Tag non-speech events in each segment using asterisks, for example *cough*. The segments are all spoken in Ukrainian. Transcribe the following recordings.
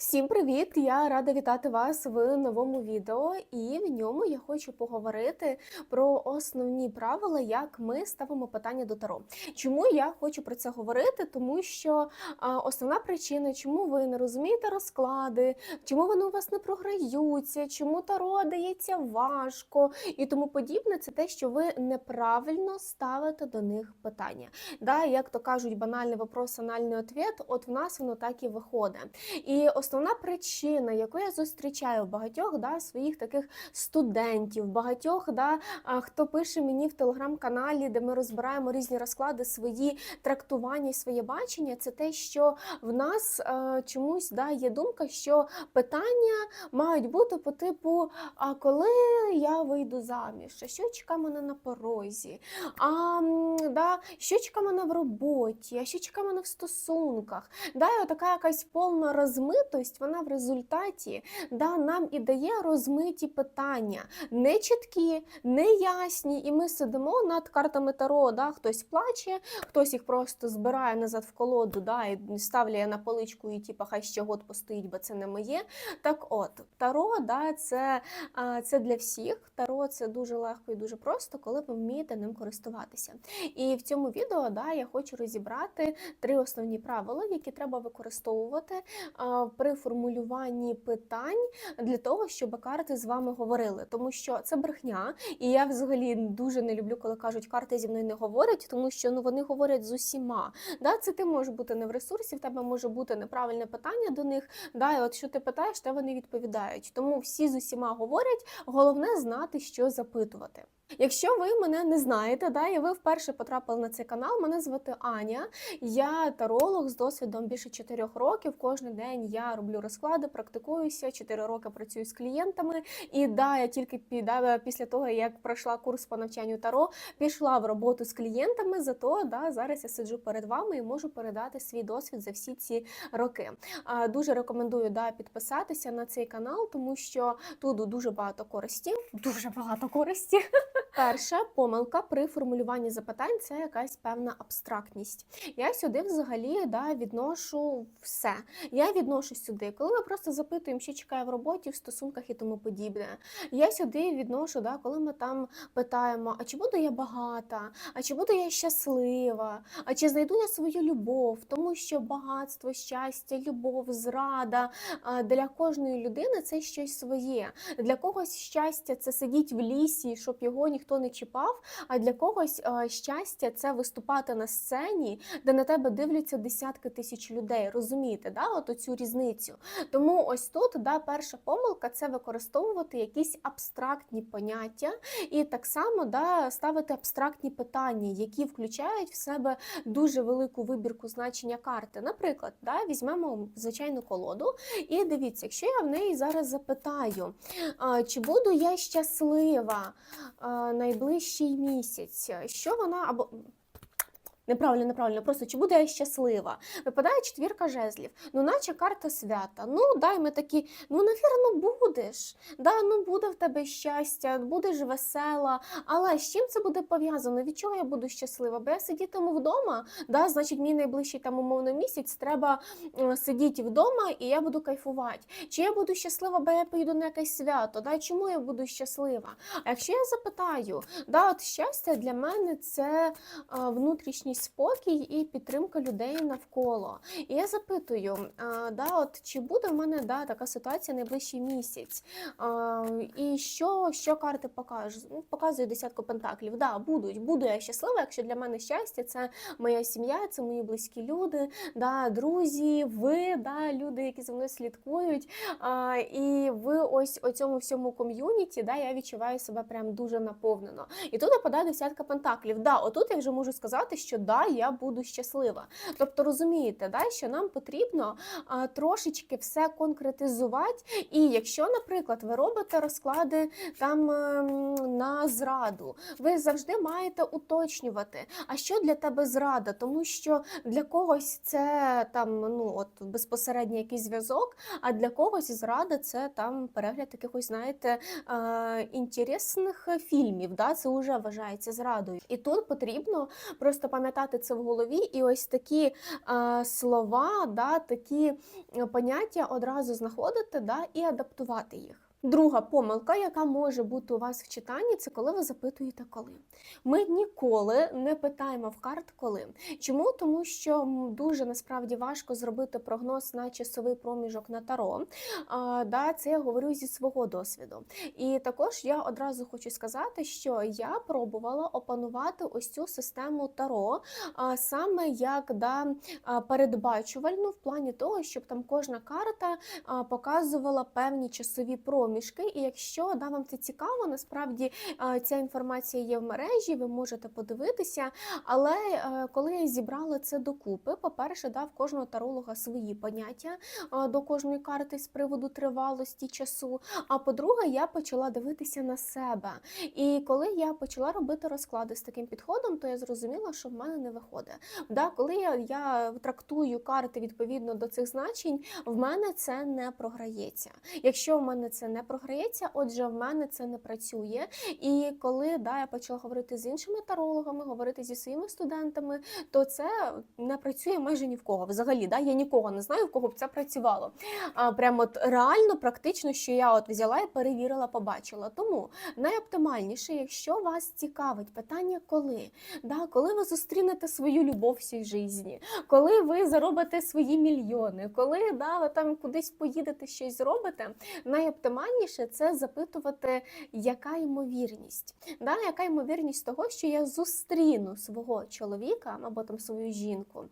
Всім привіт! Я рада вітати вас в новому відео, і в ньому я хочу поговорити про основні правила, як ми ставимо питання до Таро. Чому я хочу про це говорити? Тому що а, основна причина, чому ви не розумієте розклади, чому вони у вас не програються, чому Таро дається важко і тому подібне, це те, що ви неправильно ставите до них питання. Да, як то кажуть, банальний вопрос, анальний ответ, от в нас воно так і виходить. І основна причина, яку я зустрічаю багатьох да, своїх таких студентів, багатьох, да, хто пише мені в телеграм-каналі, де ми розбираємо різні розклади, свої трактування своє бачення, це те, що в нас е, чомусь да, є думка, що питання мають бути по типу: а коли я вийду заміж, а що чекає мене на порозі, а да, що чекає мене в роботі, а що чекає мене в стосунках. Да, і така якась повна розмитость, вона в результаті да, нам і дає розмиті питання, не чіткі, не ясні. І ми сидимо над картами Таро, да, хтось плаче, хтось їх просто збирає назад в колоду, да, і ставляє на поличку, і типу, хай ще год постоїть, бо це не моє. Так от, Таро, да, це, це для всіх. Таро це дуже легко і дуже просто, коли ви вмієте ним користуватися. І в цьому відео да, я хочу розібрати три основні правила, які треба використовувати а, при формулюванні питань для того, щоб карти з вами говорили. Тому що це брехня, і я взагалі дуже не люблю, коли кажуть, карти зі мною не говорять, тому що ну вони говорять з усіма. Да, це ти можеш бути не в ресурсі, в тебе може бути неправильне питання до них. Да, і от що ти питаєш, те вони відповідають. Тому всі з усіма говорять. Головне знати, що запитувати. Якщо ви мене не знаєте, да, і ви вперше потрапили на цей канал, мене звати Аня. Я таролог з досвідом більше 4 років. Кожен день я роблю розклади, практикуюся, 4 роки працюю з клієнтами. І да, я тільки да, після того, як пройшла курс по навчанню таро, пішла в роботу з клієнтами. Зато да, зараз я сиджу перед вами і можу передати свій досвід за всі ці роки. А, Дуже рекомендую да, підписатися на цей канал, тому що тут дуже багато користі. Дуже багато користі. *laughs* Перша помилка при формулюванні запитань це якась певна абстрактність. Я сюди взагалі да, відношу все. Я відношу сюди, коли ми просто запитуємо, що чекає в роботі, в стосунках і тому подібне. Я сюди відношу, да, коли ми там питаємо, а чи буду я багата, а чи буду я щаслива, а чи знайду я свою любов, тому що багатство, щастя, любов, зрада для кожної людини це щось своє. Для когось щастя це сидіть в лісі, щоб його ніхто не чіпав. А для когось е, щастя це виступати на сцені, де на тебе дивляться десятки тисяч людей. Розумієте, да? от цю різницю. Тому ось тут да, перша помилка це використовувати якісь абстрактні поняття і так само да, ставити абстрактні питання, які включають в себе дуже велику вибірку значення карти. Наприклад, да, візьмемо звичайну колоду, і дивіться, якщо я в неї зараз запитаю, чи буду я щаслива найближчий місяць, що вона або. Неправильно, неправильно, просто чи буде я щаслива? Випадає четвірка жезлів, ну наче карта свята. Ну, дай ми такі, ну, навірно, будеш. Да, ну буде в тебе щастя, будеш весела. Але з чим це буде пов'язано? Від чого я буду щаслива? Бо я сидітиму вдома, да, значить, мій найближчий там умовно місяць треба сидіти вдома і я буду кайфувати. Чи я буду щаслива, бо я поїду на якесь свято? Да? Чому я буду щаслива? А якщо я запитаю, да, от щастя для мене це внутрішній спокій і підтримка людей навколо. І я запитую, а, да, от, чи буде в мене да, така ситуація найближчий місяць? А, і що, що карти покажуть? Показує десятку пентаклів. Да, будуть, буду я щаслива, якщо для мене щастя це моя сім'я, це мої близькі люди, да, друзі, ви, да, люди, які за мною слідкують. А, і ви ось у цьому всьому ком'юніті, да, я відчуваю себе прям дуже наповнено. І тут випадає десятка пентаклів. Да, отут я вже можу сказати, що да, я буду щаслива. Тобто розумієте, да, що нам потрібно а, трошечки все конкретизувати. І якщо, наприклад, ви робите розклади там ем, на зраду, ви завжди маєте уточнювати, а що для тебе зрада, тому що для когось це там ну от безпосередньо якийсь зв'язок, а для когось зрада це там перегляд якихось, знаєте, е, інтересних фільмів. Да? Це вже вважається зрадою. І тут потрібно просто пам'ятати. Запам'ятати це в голові, і ось такі е, слова, да, такі е, поняття одразу знаходити да, і адаптувати їх. Друга помилка, яка може бути у вас в читанні, це коли ви запитуєте коли. Ми ніколи не питаємо в карт коли. Чому? Тому що дуже насправді важко зробити прогноз на часовий проміжок на таро. А, да, це я говорю зі свого досвіду. І також я одразу хочу сказати, що я пробувала опанувати ось цю систему таро, а, саме як да, передбачувальну в плані того, щоб там кожна карта а, показувала певні часові проміжки. І якщо да, вам це цікаво, насправді ця інформація є в мережі, ви можете подивитися. Але е, коли я зібрала це докупи, по-перше, да, в кожного таролога свої поняття до кожної карти з приводу тривалості часу. А по-друге, я почала дивитися на себе. І коли я почала робити розклади з таким підходом, то я зрозуміла, що в мене не виходить. Да, коли я, я трактую карти відповідно до цих значень, в мене це не програється. Якщо в мене це не програється, отже, в мене це не працює. І коли да, я почала говорити з іншими тарологами, говорити зі своїми студентами, то це не працює майже ні в кого. Взагалі, да, я нікого не знаю, в кого б це працювало. А прямо от реально, практично, що я от взяла і перевірила, побачила. Тому найоптимальніше, якщо вас цікавить питання, коли, да, коли ви зустрінете свою любов всій житті, коли ви заробите свої мільйони, коли да, ви там кудись поїдете, щось зробите, найоптимальніше це запитувати, яка ймовірність. Да, яка ймовірність того, що я зустріну свого чоловіка або там свою жінку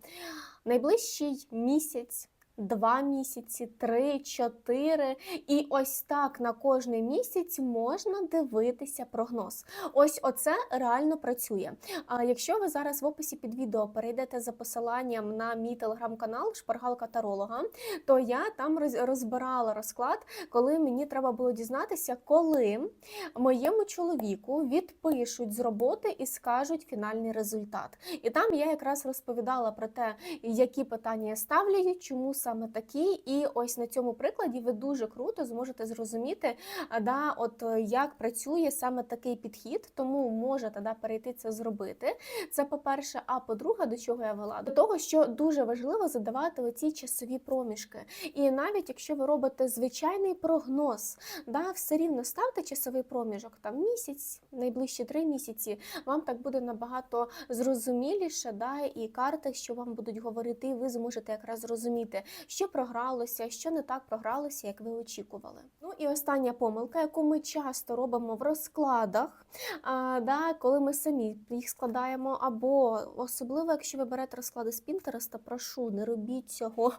найближчий місяць. Два місяці, три, чотири, і ось так на кожний місяць можна дивитися прогноз. Ось оце реально працює. А якщо ви зараз в описі під відео перейдете за посиланням на мій телеграм-канал Шпаргалка Таролога, то я там розбирала розклад, коли мені треба було дізнатися, коли моєму чоловіку відпишуть з роботи і скажуть фінальний результат. І там я якраз розповідала про те, які питання я ставлю, чому саме такі. І ось на цьому прикладі ви дуже круто зможете зрозуміти, да, от е, як працює саме такий підхід, тому можете да, перейти це зробити. Це по-перше, а по-друге, до чого я вела? До того, що дуже важливо задавати оці часові проміжки. І навіть якщо ви робите звичайний прогноз, да, все рівно ставте часовий проміжок, там місяць, найближчі три місяці, вам так буде набагато зрозуміліше, да, і карти, що вам будуть говорити, ви зможете якраз зрозуміти, що програлося, що не так програлося, як ви очікували. Ну і остання помилка, яку ми часто робимо в розкладах, а, да, коли ми самі їх складаємо, або особливо, якщо ви берете розклади з Пінтереста, прошу, не робіть цього.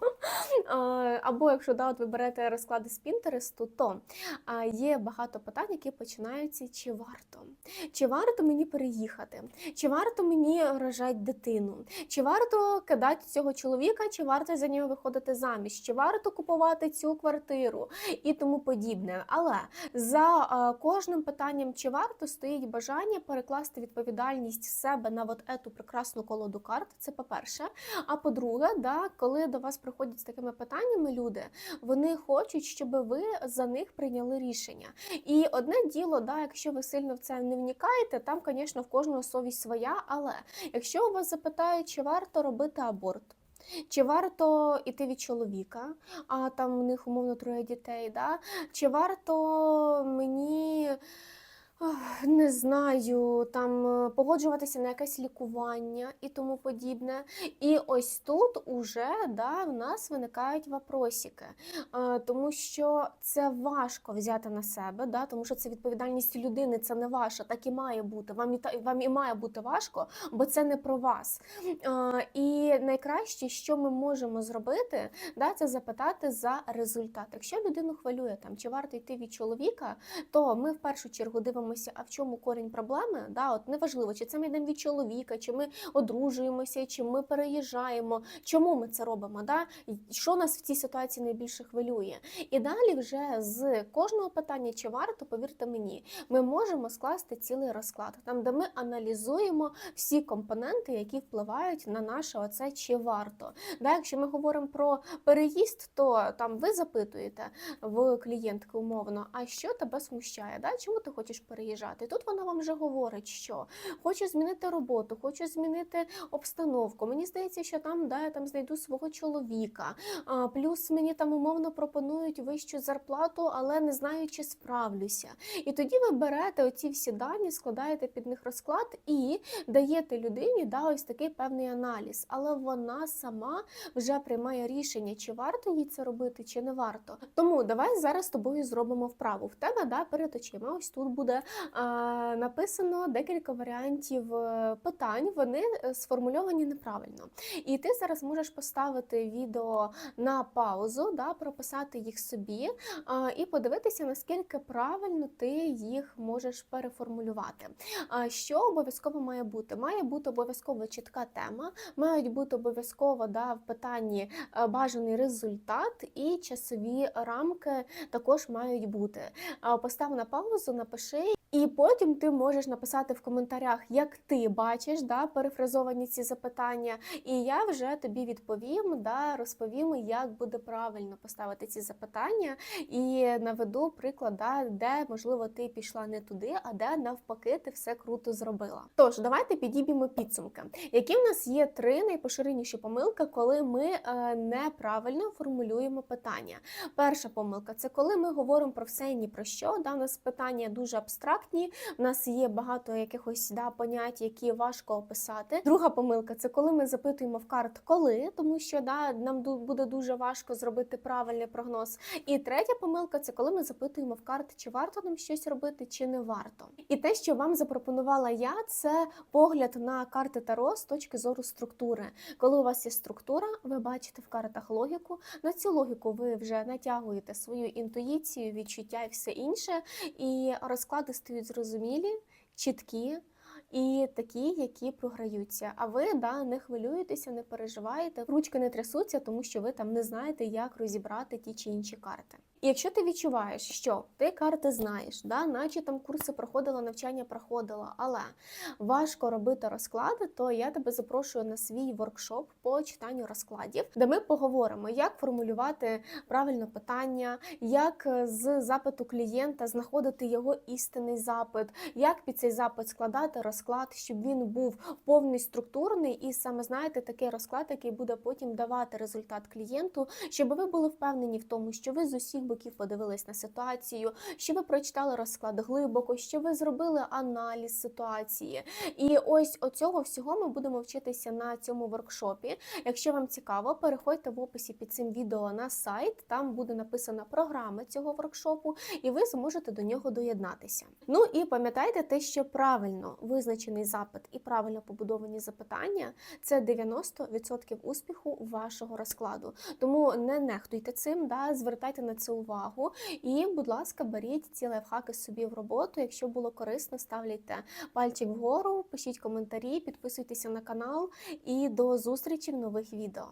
*laughs* Або якщо да, от ви берете розклади з Пінтересту, то є багато питань, які починаються, чи варто. Чи варто мені переїхати? Чи варто мені рожати дитину? Чи варто кидати цього чоловіка, чи варто за нього виходити заміж? Чи варто купувати цю квартиру і тому подібне? Але за е, кожним питанням, чи варто стоїть бажання перекласти відповідальність себе на от ету прекрасну колоду карт. Це по-перше. А по-друге, да, коли до вас приходять з такими питаннями люди, вони хочуть, щоб ви за них прийняли рішення. І одне діло, да, якщо ви сильно в це не вникаєте, там, звісно, в кожного совість своя. Але якщо у вас запитають, чи варто робити аборт. Чи варто іти від чоловіка, а там у них умовно троє дітей, да? чи варто мені не знаю, там е, погоджуватися на якесь лікування і тому подібне. І ось тут уже да, в нас виникають вопросики, Е, тому що це важко взяти на себе, да, тому що це відповідальність людини, це не ваша, так і має бути. Вам і вам і має бути важко, бо це не про вас. Е, І найкраще, що ми можемо зробити, да, це запитати за результат. Якщо людину хвилює там, чи варто йти від чоловіка, то ми в першу чергу дивимося, а в чому корінь проблеми. Да, от неважливо, чи це ми йдемо від чоловіка, чи ми одружуємося, чи ми переїжджаємо. Чому ми це робимо? Да? Що нас в цій ситуації найбільше хвилює? І далі вже з кожного питання, чи варто, повірте мені, ми можемо скласти цілий розклад, там де ми аналізуємо всі компоненти, які впливають на наше оце чи варто. Да, якщо ми говоримо про переїзд, то там ви запитуєте в клієнтки умовно, а що тебе смущає? Да? Чому ти хочеш переїхати? Переїжджати. Тут вона вам вже говорить, що хочу змінити роботу, хочу змінити обстановку. Мені здається, що там да, я там знайду свого чоловіка. А, плюс мені там умовно пропонують вищу зарплату, але не знаю, чи справлюся. І тоді ви берете оці всі дані, складаєте під них розклад і даєте людині да, ось такий певний аналіз. Але вона сама вже приймає рішення, чи варто їй це робити, чи не варто. Тому давай зараз з тобою зробимо вправу. В тебе да, перед очима ось тут буде написано декілька варіантів е, питань. Вони е, сформульовані неправильно. І ти зараз можеш поставити відео на паузу, да, прописати їх собі і подивитися, наскільки правильно ти їх можеш переформулювати. Що обов'язково має бути? Має бути обов'язково чітка тема, мають бути обов'язково да, в питанні е, бажаний результат і часові рамки також мають бути. Постав на паузу, напиши. І потім ти можеш написати в коментарях, як ти бачиш да, перефразовані ці запитання, і я вже тобі відповім, да, розповім, як буде правильно поставити ці запитання, і наведу приклад, да, де можливо ти пішла не туди, а де навпаки ти все круто зробила. Тож давайте підіб'ємо підсумки. Які в нас є три найпоширеніші помилки, коли ми е, неправильно формулюємо питання. Перша помилка це коли ми говоримо про все і ні про що. Да, у нас питання дуже абстрактні. У нас є багато якихось да, понять, які важко описати. Друга помилка це коли ми запитуємо в карт коли, тому що да, нам буде дуже важко зробити правильний прогноз. І третя помилка це коли ми запитуємо в карт, чи варто нам щось робити, чи не варто. І те, що вам запропонувала я, це погляд на карти Таро з точки зору структури. Коли у вас є структура, ви бачите в картах логіку. На цю логіку ви вже натягуєте свою інтуїцію, відчуття і все інше. І розклади стають зрозумілі, чіткі. І такі, які програються. А ви да не хвилюєтеся, не переживаєте, ручки не трясуться, тому що ви там не знаєте, як розібрати ті чи інші карти. І якщо ти відчуваєш, що ти карти знаєш, да, наче там курси проходила, навчання проходила, але важко робити розклади, то я тебе запрошую на свій воркшоп по читанню розкладів, де ми поговоримо, як формулювати правильно питання, як е, з запиту клієнта знаходити його істинний запит, як під цей запит складати розклад, щоб він був повний структурний, і саме знаєте такий розклад, який буде потім давати результат клієнту, щоб ви були впевнені в тому, що ви з усіх боків подивились на ситуацію, що ви прочитали розклад глибоко, що ви зробили аналіз ситуації. І ось оцього всього ми будемо вчитися на цьому воркшопі. Якщо вам цікаво, переходьте в описі під цим відео на сайт. Там буде написана програма цього воркшопу, і ви зможете до нього доєднатися. Ну і пам'ятайте те, що правильно визначений запит і правильно побудовані запитання це 90% успіху вашого розкладу. Тому не нехтуйте цим, да, звертайте на це увагу. І, будь ласка, беріть ці лайфхаки собі в роботу. Якщо було корисно, ставляйте пальчик вгору, пишіть коментарі, підписуйтеся на канал і до зустрічі в нових відео.